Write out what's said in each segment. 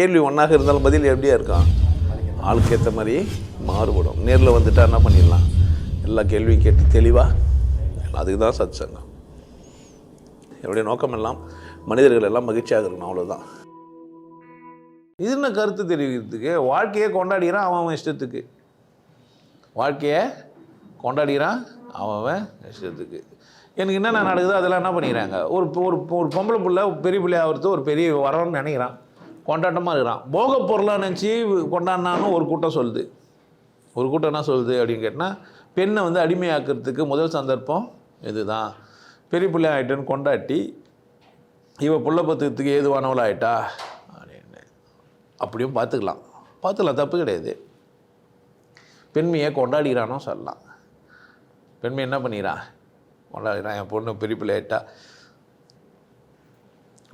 கேள்வி ஒன்றாக இருந்தாலும் பதில் எப்படியா இருக்கான் ஆளுக்கு ஏற்ற மாதிரி மாறுபடும். நேரில் வந்துட்டா என்ன பண்ணிடலாம்? எல்லா கேள்வியும் கேட்டு தெளிவாக அதுக்கு தான் சத் சங்கம் என்னுடைய நோக்கம் எல்லாம் மனிதர்கள் எல்லாம் மகிழ்ச்சியாக இருக்கணும் அவ்வளோதான் இது என்ன கருத்து தெரிவிக்கிறதுக்கு? வாழ்க்கையை கொண்டாடுகிறான் அவன் அவன் இஷ்டத்துக்கு. வாழ்க்கையை கொண்டாடுகிறான் அவன் அவன் இஷ்டத்துக்கு. எனக்கு என்னென்ன நடக்குதோ அதெல்லாம் என்ன பண்ணிக்கிறாங்க? ஒரு ஒரு ஒரு பொம்பளை பிள்ளை பெரிய பிள்ளையாக ஆகிறது ஒரு பெரிய வரணும்னு நினைக்கிறான். கொண்டாட்டமாக இருக்கிறான். போக பொருளாக நினச்சி கொண்டாடினான்னு ஒரு கூட்டம் சொல்லுது. ஒரு கூட்டம் என்ன சொல்லுது அப்படின்னு கேட்டால் பெண்ணை வந்து அடிமையாக்கிறதுக்கு முதல் சந்தர்ப்பம் இதுதான். பெரிய பிள்ளை ஆகிட்டேன்னு கொண்டாட்டி இவ புள்ள பத்துக்கிறதுக்கு ஏதுவானவள் ஆகிட்டா அப்படின்னு. அப்படியும் பார்த்துக்கலாம். பார்த்துக்கலாம் தப்பு கிடையாது. பெண்மையை கொண்டாடுகிறானோ சொல்லலாம். பெண்மை என்ன பண்ணிக்கிறான் கொண்டாடிக்கிறான். என் பொண்ணு பெரிய பிள்ளை ஆகிட்டா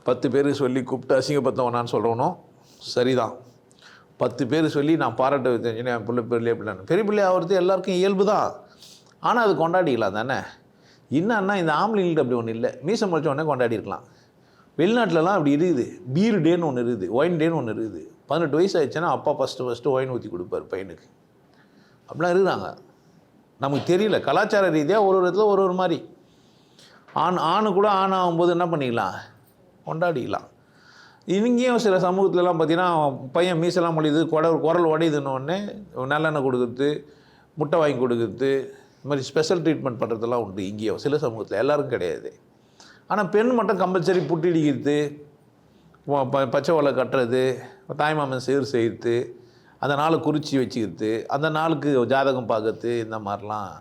பத்து பேர் சொல்லி கூப்பிட்டு அசிங்கப்படுத்தவனான்னு சொல்கிறவனும் சரிதான். பத்து பேர் சொல்லி நான் பாராட்ட வைத்தேன் என் பிள்ளை பெரிய பிள்ளைன்னு பெரிய பிள்ளை ஆகிறது எல்லாருக்கும் இயல்பு தான் ஆனால் அது கொண்டாடிக்கலாம் தானே? என்னன்னா இந்த ஆம்பளைங்கள்ட்ட அப்படி ஒன்றும் இல்லை. மீசம் முடிச்ச உடனே கொண்டாடி இருக்கலாம் வெளிநாட்டிலலாம் அப்படி இருக்குது. பீர் டேன்னு ஒன்று இருக்குது. ஒயின் டேன்னு ஒன்று இருக்குது. பதினெட்டு வயசு ஆயிடுச்சுன்னா அப்பா ஃபஸ்ட்டு ஃபஸ்ட்டு ஒயின் ஊற்றி கொடுப்பார் பையனுக்கு. அப்படிலாம் இருக்கிறாங்க. நமக்கு தெரியல. கலாச்சார ரீதியாக ஒரு ஒரு இடத்துல ஒரு ஒரு மாதிரி. ஆண் ஆணு கூட ஆண் ஆகும்போது என்ன பண்ணிக்கலாம்? கொண்டாடிக்கலாம் இங்கேயும் சில சமூகத்துலலாம் பார்த்தீங்கன்னா பையன் மீசெல்லாம் மொழியுது குடல் குரல் உடையுதுன்னொடனே நல்லெண்ணெய் கொடுக்குறது முட்டை வாங்கி கொடுக்குறது இது மாதிரி ஸ்பெஷல் ட்ரீட்மெண்ட் பண்ணுறதெல்லாம் உண்டு இங்கேயும் சில சமூகத்தில் எல்லாருக்கும் கிடையாது. ஆனால் பெண் மட்டும் கம்பல்சரி புட்டிடிக்கிறது பச்சை ஓலை கட்டுறது தாய்மாமன் சீர் செய்கிறது அந்த நாளை குறித்து வச்சுக்கிறது அந்த நாளுக்கு ஜாதகம் பார்க்கறது இந்த மாதிரிலாம்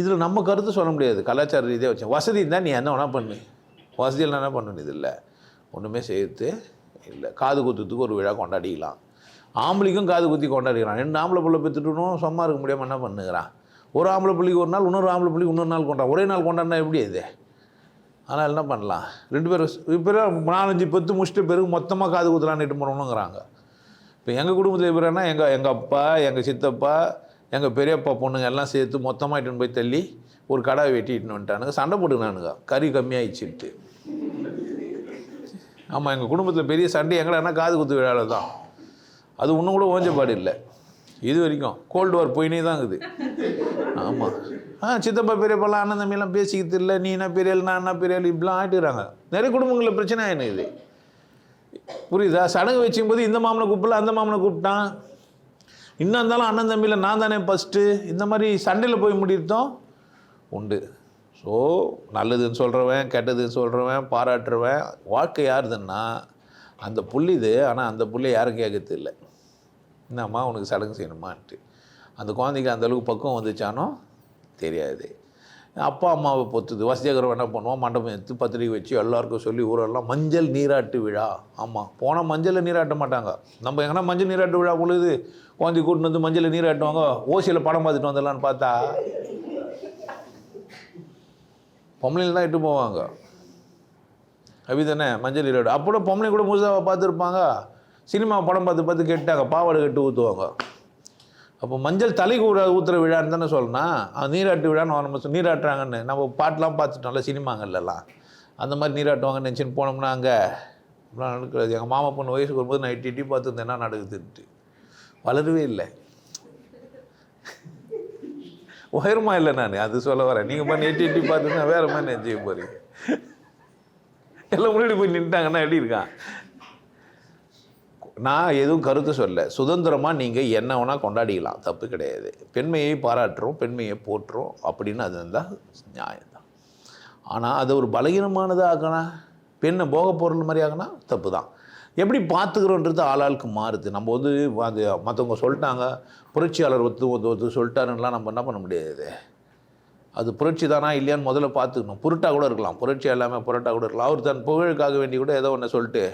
இதில் நம்ம கருத்து சொல்ல முடியாது. கலாச்சார ரீதியாக வச்சு. வசதி இருந்தால் நீ என்ன வேணால் பண்ணு. வசதியில் என்ன பண்ண வேண்டியது இல்லை. ஒன்றுமே சேர்த்து இல்லை. காது குத்துறதுக்கு ஒரு விழா கொண்டாடிக்கலாம். ஆம்பளைக்கும் காது குத்தி கொண்டாடிக்கிறான் ரெண்டு ஆம்பளை பிள்ளை பெற்றுட்டணும் சும்மா இருக்க முடியாமல் என்ன பண்ணுகிறான்? ஒரு ஆம்பளை பிள்ளைக்கு ஒரு நாள் இன்னொரு ஆம்பளை பிள்ளைக்கு இன்னொரு நாள் கொண்டா ஒரே நாள் கொண்டாடினா எப்படி இது? அதனால் என்ன பண்ணலாம்? ரெண்டு பேரும் இப்போ நாலஞ்சு பத்து முடிச்சுட்டு பிறகு மொத்தமாக காது குத்துலான்ட்டு போகணுங்கிறாங்க இப்போ எங்கள் குடும்பத்தில் எப்படின்னா எங்கள் எங்கள் அப்பா எங்கள் சித்தப்பா எங்கள் பெரியப்பா பொண்ணுங்க எல்லாம் சேர்த்து மொத்தமாக இட்டுன்னு போய் தள்ளி ஒரு கடை வெட்டிட்டு வந்துட்டானுங்க. சண்டை போட்டுக்கினானுங்க. கறி கம்மியாகிடுச்சிட்டு ஆமாம் எங்கள் குடும்பத்தில் பெரிய சண்டை எங்கடான்னா காது குத்து விழாவில் தான் அது ஒன்றும் கூட ஓஞ்சப்பாடு இல்லை. இது வரைக்கும் கோல்டு வார் போயினே தான் இருக்குது. ஆமாம் ஆ சித்தப்பா பெரியப்பாலாம் அண்ணன் தம்பியெல்லாம் பேசிக்கிறது இல்லை. நீ என்ன பெரியல் நான் என்ன பெரிய இப்படிலாம் ஆகிட்டுறாங்க நிறைய குடும்பங்களில் பிரச்சனை என்ன இது? புரியுதா? சடங்கு வச்சும்போது இந்த மாமனை கூப்பிடல அந்த மாமனை கூப்பிட்டான். இன்னும் இருந்தாலும் அண்ணன் தம்பியில் நான் தானே ஃபஸ்ட்டு இந்த மாதிரி சண்டையில் போய் முடித்தோம். உண்டு. ஸோ நல்லதுன்னு சொல்கிறவன் கெட்டதுன்னு சொல்கிறவன் பாராட்டுறவன் வாழ்க்கை யாருதுன்னா அந்த புள்ளிது ஆனால் அந்த புள்ளை யாரும் கேட்கறது இல்லை என்னம்மா உனக்கு சடங்கு செய்யணுமான்ட்டு. அந்த குழந்தைக்கு அந்தளவுக்கு பக்குவம் வந்துச்சானோ தெரியாது. அப்பா அம்மாவை பொத்துது. வசதியாகிறவன் என்ன பண்ணுவோம் மண்டபம் எடுத்து பத்திரிக்கை வச்சு எல்லாருக்கும் சொல்லி ஊரெல்லாம் மஞ்சள் நீராட்டு விழா. ஆமாம் போனால் மஞ்சளில் நீராட்ட மாட்டாங்க. நம்ம எங்கன்னா மஞ்சள் நீராட்டு விழா பொழுது குழந்தை கூட்டின்னு வந்து மஞ்சளில் நீராட்டுவாங்க. ஓசியில் படம் பார்த்துட்டு வந்துடலான்னு பார்த்தா பொம்பளைங்க தான் இட்டு போவாங்க அப்படிதானே மஞ்சள் இரடு. அப்போ பொம்பளை கூட முழுசாவை பார்த்துருப்பாங்க. சினிமா படம் பார்த்து பார்த்து கெட்டாங்க. பாவாடை கட்டு ஊற்றுவாங்க அப்போ மஞ்சள் தலை கூட ஊற்றுற விழான்னு தானே சொல்லணும் நீராட்டு விழான்னு நம்ம நீராட்டுறாங்கன்னு. நம்ம பாட்டெலாம் பார்த்துட்டோம்ல சினிமாங்கள்லாம் அந்த மாதிரி நீராட்டுவாங்கன்னு நினச்சின்னு போனோம்னா அங்கே அப்படிலாம் நடக்கிறது எங்கள் மாமா பொண்ணு வயசுக்கு வரும்போது நான் எட்டி எட்டி பார்த்துருந்தேன். என்ன நடக்குதுன்ட்டு. வளரவே இல்லை. உயரமா இல்லை நான்? அது சொல்ல வரேன். நீங்கள் பண்ணி எட்டி எட்டி பார்த்துன்னா வேறு மாதிரி நினச்சிக்க போகிறீங்க எல்லாம் முன்னாடி போய் நின்ட்டாங்கன்னா எப்படி இருக்கான்? நான் எதுவும் கருத்து சொல்ல சுதந்திரமாக நீங்கள் என்ன வேணால் கொண்டாடிக்கலாம். தப்பு கிடையாது. பெண்மையை பாராட்டுறோம் பெண்மையை போற்றுறோம் அப்படின்னு அது இருந்தால் நியாயம்தான். ஆனால் அது ஒரு பலகீனமானதாக ஆக்கணும் பெண்ணை போக பொருள் மாதிரி ஆகினா தப்பு தான் எப்படி பார்த்துக்கிறோன்றது ஆளாளுக்கு மாறுது. நம்ம வந்து அது மற்றவங்க சொல்லிட்டாங்க புரட்சியாளர் ஒத்து ஒத்து ஒத்து சொல்லிட்டாருன்னெலாம் நம்ம என்ன பண்ண முடியாது. அது புரட்சி தானா இல்லையான்னு முதல்ல பார்த்துக்கணும். புரட்டா கூட இருக்கலாம். புரட்சி எல்லாமே புரட்டா கூட இருக்கலாம். அவர் தன் புகழுக்காக வேண்டி கூட ஏதோ ஒன்று சொல்லிட்டு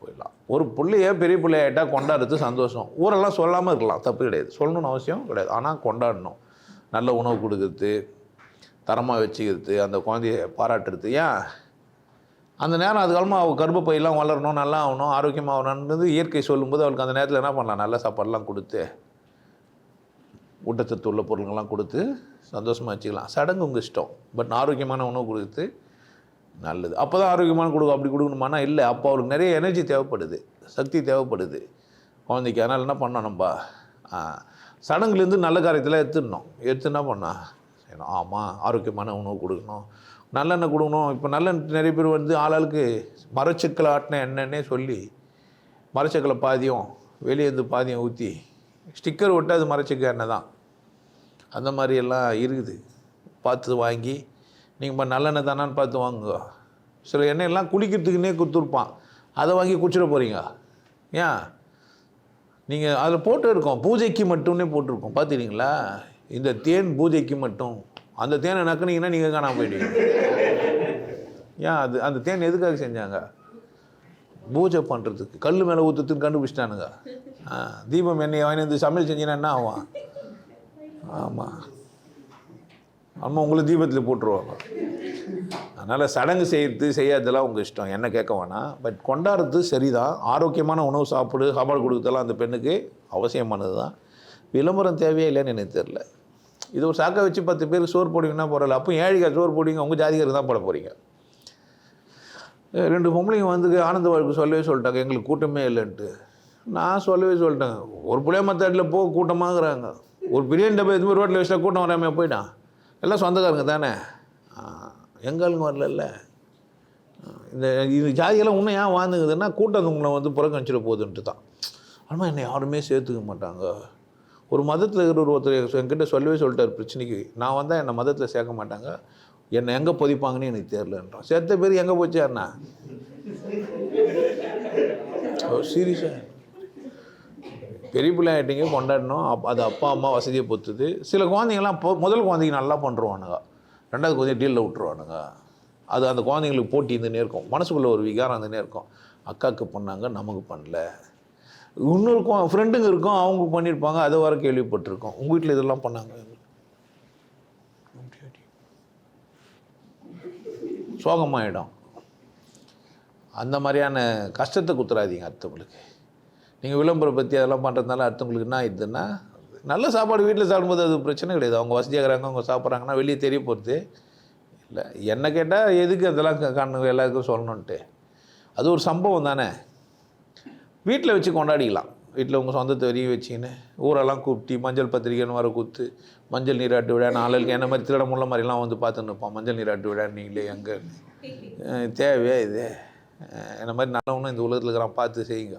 போயிடலாம். ஒரு பிள்ளைய பெரிய பிள்ளையாயிட்டா கொண்டாடுறது சந்தோஷம். ஊரெல்லாம் சொல்லாமல் இருக்கலாம். தப்பு கிடையாது. சொல்லணும்னு அவசியம் கிடையாது. ஆனால் கொண்டாடணும். நல்ல உணவு கொடுக்குறது தரமாக வச்சுக்கிறது அந்த குழந்தைய பாராட்டுறது. ஏன்? அந்த நேரம் அது காலமாக அவள் கர்ப்பப்பையெல்லாம் வளரணும் நல்லா ஆகணும் ஆரோக்கியமாக இயற்கை சொல்லும்போது அவளுக்கு அந்த நேரத்தில் என்ன பண்ணலாம்? நல்ல சாப்பாடுலாம் கொடுத்து ஊட்டச்சத்து உள்ள பொருளுங்கள்லாம் கொடுத்து சந்தோஷமாக வச்சுக்கலாம். சடங்கு உங்கள் இஷ்டம். பட் ஆரோக்கியமான உணவு கொடுத்து நல்லது. அப்போ தான் ஆரோக்கியமான கொடுக்கும் அப்படி கொடுக்கணுமானா இல்லை. அப்போ அவளுக்கு நிறைய எனர்ஜி தேவைப்படுது. சக்தி தேவைப்படுது. குழந்தைக்கு. அதனால் என்ன பண்ணோம் நம்ம? சடங்குலேருந்து நல்ல காரியத்தில் எடுத்துடணும். எடுத்து என்ன பண்ணா? செய்யணும் ஆமாம் ஆரோக்கியமான உணவு கொடுக்கணும். நல்லெண்ணெய் கொடுக்கணும். இப்போ நல்லெண்ணெய் நிறைய பேர் வந்து ஆளாளுக்கு மரச்சக்கலை ஆட்டின எண்ணெய்னே சொல்லி மரச்சக்கலை பாதியம் வெளியே இருந்து பாதியம் ஊற்றி ஸ்டிக்கர் ஒட்டு அது எண்ணெய் தான். அந்த மாதிரி எல்லாம் இருக்குது. பார்த்து வாங்கி நீங்கள் நல்லெண்ணெய் தானான்னு பார்த்து வாங்குங்க. சில எண்ணெயெல்லாம் குளிக்கிறதுக்குன்னே கொடுத்துருப்பான். அதை வாங்கி குடிச்சிட போகிறீங்க ஏன்? நீங்கள் அதில் போட்டு இருக்கோம். பூஜைக்கு மட்டும்னே போட்டிருக்கோம். பார்த்துக்கிறீங்களா? இந்த தேன் பூஜைக்கு மட்டும். அந்த தேனை நக்குனீங்கன்னா நீங்கள் காணாம போயிடுவீங்க ஏன் அது அந்த தேன் எதுக்காக செஞ்சாங்க? பூஜை பண்ணுறதுக்கு கல் மேலே ஊற்றுறதுக்கு கண்டுபிடிச்சிட்டானுங்க. ஆ தீபம் எண்ணெய் வாங்கி வந்து சமையல் செஞ்சீங்கன்னா என்ன ஆகும்? ஆமாம் அம்மா உங்களை தீபத்தில் போட்டுருவாங்க. அதனால் சடங்கு செய்கிறது செய்யாததெல்லாம் உங்கள் இஷ்டம். என்ன கேட்க வேணாம் பட் கொண்டாடுறது சரிதான். ஆரோக்கியமான உணவு சாப்பிடு சாப்பாடு கொடுக்கறதெல்லாம் அந்த பெண்ணுக்கு அவசியமானது தான் விளம்பரம் தேவையே இல்லைன்னு எனக்கு தெரில இது ஒரு சாக்கை வச்சு பத்து பேருக்கு சோறு போடுவீங்கன்னா போடல அப்போ ஏழிகா சோறு போடுவீங்க உங்கள் ஜாதிகாருக்கு தான் போட போகிறீங்க ரெண்டு பொம்பளைங்க வந்து ஆனந்த வாழ்க்கை சொல்லவே சொல்லிட்டாங்க. எங்களுக்கு கூட்டமே இல்லைன்ட்டு. நான் சொல்லவே சொல்லிட்டேன். ஒரு பிள்ளைய மத்தாட்டில் போக கூட்டமாகறாங்க. ஒரு பிரியாணி டப்பா எதுவுமே ரோட்டில் வச்சுட்டா கூட்டம் வராமல் போயிட்டான் எல்லாம் சொந்தக்காரங்க தானே? எங்காலுங்க வரல இந்த இது ஜாதியெல்லாம் இன்னும் ஏன் வாழ்ந்துக்குதுன்னா கூட்டம் உங்களை வந்து புறக்கணிச்சிட போகுதுன்ட்டு தான் ஆனால் என்னை யாருமே சேர்த்துக்க மாட்டாங்க. ஒரு மதத்தில் இருக்கிற ஒரு ஒருத்தர் என்கிட்ட சொல்லவே சொல்லிட்டார் பிரச்சனைக்கு. நான் வந்தால் என்னை மதத்தில் சேர்க்க மாட்டாங்க. என்னை எங்கே பொதிப்பாங்கன்னு எனக்கு தெரிலன்றான் சேர்த்த பேர் எங்கே போச்சாருண்ணா சீரியஸாக பெரிய பிள்ளை ஆகிட்டீங்க கொண்டாடணும். அப் அது அப்பா அம்மா வசதியை பொறுத்துது. சில குழந்தைங்கள்லாம் முதல் குழந்தைங்க நல்லா பண்ணுருவானுங்க ரெண்டாவது குழந்தைய டீலில் விட்டுருவானுங்க. அது அந்த குழந்தைங்களுக்கு போட்டி இருந்துன்னே இருக்கும். மனசுக்குள்ளே ஒரு விகாரம் இருந்துன்னே இருக்கும். அக்காவுக்கு பண்ணாங்க நமக்கு பண்ணல. இன்னொருக்கும் ஃப்ரெண்டுங்க இருக்கும் அவங்க பண்ணியிருப்பாங்க அதை வர கேள்விப்பட்டிருக்கோம். உங்கள் வீட்டில் இதெல்லாம் பண்ணாங்க? சோகமாயிடும். அந்த மாதிரியான கஷ்டத்தை குத்துறாதீங்க அடுத்தவங்களுக்கு. நீங்கள் விளம்பரம் பற்றி அதெல்லாம் பண்ணுறதுனால அடுத்தவங்களுக்கு என்ன ஆயிடுதுன்னா நல்ல சாப்பாடு வீட்டில் சாப்பிடும்போது அது பிரச்சனை கிடையாது. அவங்க வசதியாகிறாங்க அவங்க சாப்பிட்றாங்கன்னா வெளியே தெரிய போகிறது இல்லை என்ன கேட்டால் எதுக்கு அதெல்லாம் க- கண்ணு எல்லாருக்கும் சொல்லணுன்ட்டு அது ஒரு சம்பவம் தானே. வீட்டில் வச்சு கொண்டாடிக்கலாம். வீட்டில் உங்கள் சொந்தத்தை வரையும் வச்சுக்கின்னு ஊரெல்லாம் கூப்பிட்டு மஞ்சள் பத்திரிக்கைன்னு வர கூத்து மஞ்சள் நீராட்டு விழா நாளைக்கு என்ன மாதிரி திருட முள்ள மாதிரிலாம் வந்து பார்த்துன்னு இருப்போம். மஞ்சள் நீராட்டு விழா நீங்களே எங்கே தேவையா இது? என்ன மாதிரி நல்லவனும் இந்த உலகத்தில் இருக்கிறான் பார்த்து செய்யுங்க.